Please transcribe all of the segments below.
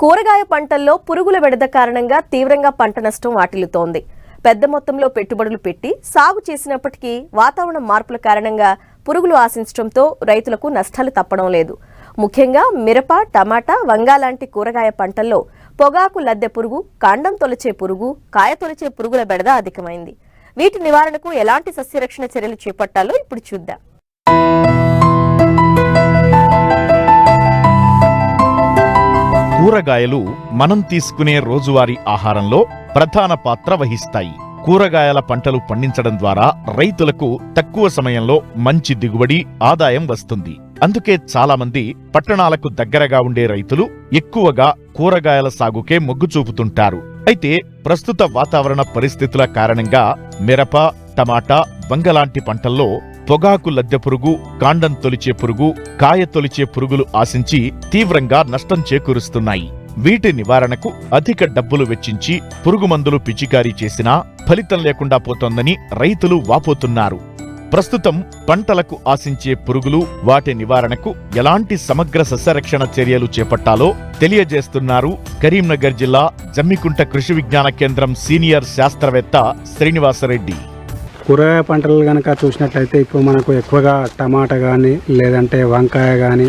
కూరగాయ పంటల్లో పురుగుల బెడద కారణంగా తీవ్రంగా పంట నష్టం వాటిల్లుతోంది. పెద్ద మొత్తంలో పెట్టుబడులు పెట్టి సాగు చేసినప్పటికీ వాతావరణ మార్పుల కారణంగా పురుగులు ఆశించడంతో రైతులకు నష్టాలు తప్పడం లేదు. ముఖ్యంగా మిరప టమాటా వంగ లాంటి కూరగాయ పంటల్లో పొగాకు లద్దె పురుగు కాండం తొలచే పురుగు కాయ తొలచే పురుగుల బెడద అధికమైంది. వీటి నివారణకు ఎలాంటి సస్యరక్షణ చర్యలు చేపట్టాలో ఇప్పుడు చూద్దాం. కూరగాయలు మనం తీసుకునే రోజువారీ ఆహారంలో ప్రధాన పాత్ర వహిస్తాయి. కూరగాయల పంటలు పండించడం ద్వారా రైతులకు తక్కువ సమయంలో మంచి దిగుబడి ఆదాయం వస్తుంది. అందుకే చాలామంది పట్టణాలకు దగ్గరగా ఉండే రైతులు ఎక్కువగా కూరగాయల సాగుకే మొగ్గు చూపుతుంటారు. అయితే ప్రస్తుత వాతావరణ పరిస్థితుల కారణంగా మిరప టమాటా వంగలాంటి పంటల్లో పొగాకు లద్దె పురుగు కాండం తొలిచే పురుగు కాయ తొలిచే పురుగులు ఆశించి తీవ్రంగా నష్టం చేకూరుస్తున్నాయి. వీటి నివారణకు అధిక డబ్బులు వెచ్చించి పురుగుమందులు పిచికారీ చేసినా ఫలితం లేకుండా పోతోందని రైతులు వాపోతున్నారు. ప్రస్తుతం పంటలకు ఆశించే పురుగులు వాటి నివారణకు ఎలాంటి సమగ్ర సస్యరక్షణ చర్యలు చేపట్టాలో తెలియజేస్తున్నారు కరీంనగర్ జిల్లా జమ్మికుంట కృషి విజ్ఞాన కేంద్రం సీనియర్ శాస్త్రవేత్త శ్రీనివాసరెడ్డి. కూరగాయ పంటలు కనుక చూసినట్లయితే ఇప్పుడు మనకు ఎక్కువగా టమాటా కానీ లేదంటే వంకాయ కానీ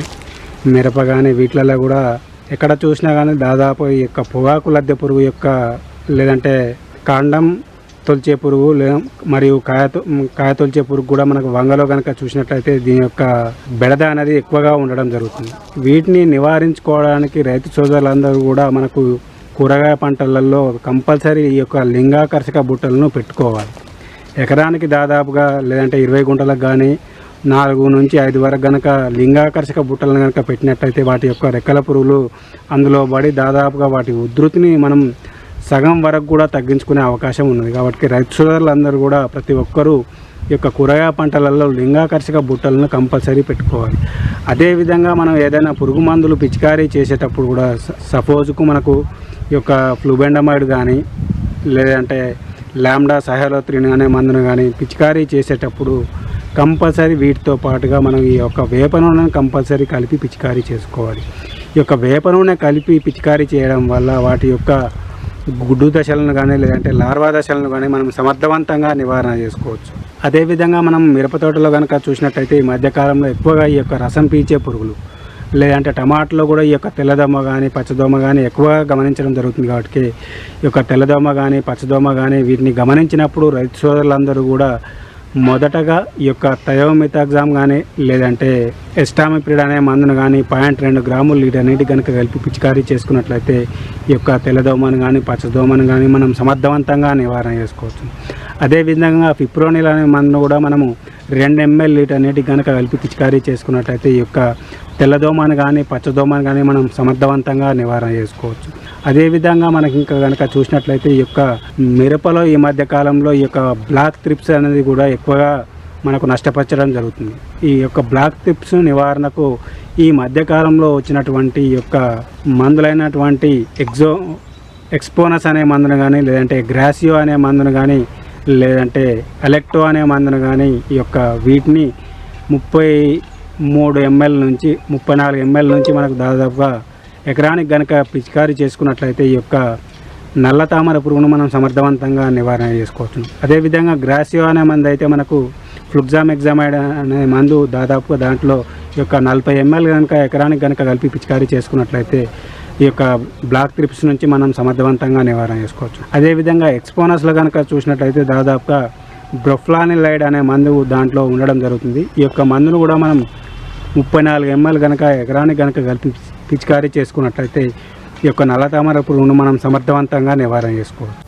మిరప కానీ వీటిలలో కూడా ఎక్కడ చూసినా కానీ దాదాపు ఈ యొక్క పొగాకు లద్దె పురుగు యొక్క లేదంటే కాండం తొలిచే పురుగు లేదా మరియు కాయ కాయ తొలిచే పురుగు కూడా మనకు వంగలో కనుక చూసినట్లయితే దీని యొక్క బెడద అనేది ఎక్కువగా ఉండడం జరుగుతుంది. వీటిని నివారించుకోవడానికి రైతు సోదరులందరూ కూడా మనకు కూరగాయ పంటలలో కంపల్సరీ ఈ యొక్క లింగాకర్షక బుట్టలను పెట్టుకోవాలి. ఎకరానికి దాదాపుగా లేదంటే ఇరవై గుంటలకు కానీ నాలుగు నుంచి ఐదు వరకు గనక లింగాకర్షక బుట్టలను కనుక పెట్టినట్టయితే వాటి యొక్క రెక్కల పురుగులు అందులో పడి దాదాపుగా వాటి ఉధృతిని మనం సగం వరకు కూడా తగ్గించుకునే అవకాశం ఉన్నది. కాబట్టి రైతు సోదరులందరూ కూడా ప్రతి ఒక్కరూ ఈ యొక్క కూరగాయ పంటలలో లింగాకర్షక బుట్టలను కంపల్సరీ పెట్టుకోవాలి. అదేవిధంగా మనం ఏదైనా పురుగు మందులు పిచికారీ చేసేటప్పుడు కూడా సపోజ్కు మనకు ఈ యొక్క ఫ్లూబెండమైడ్ కానీ లేదంటే లామ్డా సహలోత్రిన్ అనే మందును కానీ పిచికారీ చేసేటప్పుడు కంపల్సరీ వీటితో పాటుగా మనం ఈ యొక్క వేప నూనెను కంపల్సరీ కలిపి పిచికారీ చేసుకోవాలి. ఈ యొక్క వేప నూనె కలిపి పిచికారీ చేయడం వల్ల వాటి యొక్క గుడ్డు దశలను కానీ లేదంటే లార్వా దశలను కానీ మనం సమర్థవంతంగా నివారణ చేసుకోవచ్చు. అదేవిధంగా మనం మిరప తోటలో కనుక చూసినట్టయితే ఈ మధ్యకాలంలో ఎక్కువగా ఈ యొక్క రసం పీల్చే పురుగులు లేదంటే టమాటాలో కూడా ఈ యొక్క తెల్లదోమ కానీ పచ్చదోమ కానీ ఎక్కువ గమనించడం జరుగుతుంది కాబట్టి ఈ యొక్క తెల్లదోమ కానీ పచ్చదోమ కానీ వీటిని గమనించినప్పుడు రైతు సోదరులందరూ కూడా మొదటగా ఈ యొక్క థయోమితాగ్జామ్ కానీ లేదంటే ఎస్టామిప్రిడ్ అనే మందును కానీ పాయింట్ రెండు గ్రాములు వీటన్నిటి కనుక కలిపి పిచికారీ చేసుకున్నట్లయితే ఈ యొక్క తెల్లదోమను కానీ పచ్చదోమను కానీ మనం సమర్థవంతంగా నివారణ చేసుకోవచ్చు. అదేవిధంగా ఫిప్రోనిల్ అనే మందును కూడా మనము రెండు ఎంఎల్ వీటన్నిటి కనుక కలిపి పిచికారీ చేసుకున్నట్లయితే ఈ యొక్క తెల్లదోమను కానీ పచ్చదోమను కానీ మనం సమర్థవంతంగా నివారణ చేసుకోవచ్చు. అదేవిధంగా మనకి ఇంకా కనుక చూసినట్లయితే ఈ యొక్క మిరపలో ఈ మధ్య కాలంలో ఈ యొక్క బ్లాక్ త్రిప్స్ అనేది కూడా ఎక్కువగా మనకు నష్టపరచడం జరుగుతుంది. ఈ యొక్క బ్లాక్ త్రిప్స్ నివారణకు ఈ మధ్యకాలంలో వచ్చినటువంటి ఈ యొక్క మందులైనటువంటి ఎగ్జో ఎక్స్పోనస్ అనే మందును కానీ లేదంటే గ్రాసియో అనే మందును కానీ లేదంటే ఎలెక్టో అనే మందును కానీ ఈ యొక్క వీటిని ముప్పై మూడు ఎంఎల్ నుంచి ముప్పై నాలుగు ఎంఎల్ నుంచి మనకు దాదాపుగా ఎకరానికి గనక పిచికారీ చేసుకున్నట్లయితే ఈ యొక్క నల్ల తామర పురుగును మనం సమర్థవంతంగా నివారణ చేసుకోవచ్చు. అదేవిధంగా గ్రాసియో అనే మందు అయితే మనకు ఫ్లుగ్జామ్ ఎగ్జామైడ్ అనే మందు దాదాపుగా దాంట్లో ఈ యొక్క నలభై ఎంఎల్ కనుక ఎకరానికి కనుక కలిపి పిచికారీ చేసుకున్నట్లయితే ఈ యొక్క బ్లాక్ త్రిప్స్ నుంచి మనం సమర్థవంతంగా నివారణ చేసుకోవచ్చు. అదేవిధంగా ఎక్స్పోనస్లో కనుక చూసినట్లయితే దాదాపుగా బ్రొఫ్లానిలైడ్ అనే మందు దాంట్లో ఉండడం జరుగుతుంది. ఈ యొక్క మందును కూడా మనం ముప్పై నాలుగు ఎంఎల్ కనుక ఎకరానికి కనుక కలిపి పిచికారీ చేసుకున్నట్లయితే ఈ యొక్క నల్ల తామర పురుగును మనం సమర్థవంతంగా నివారణ చేసుకోవచ్చు.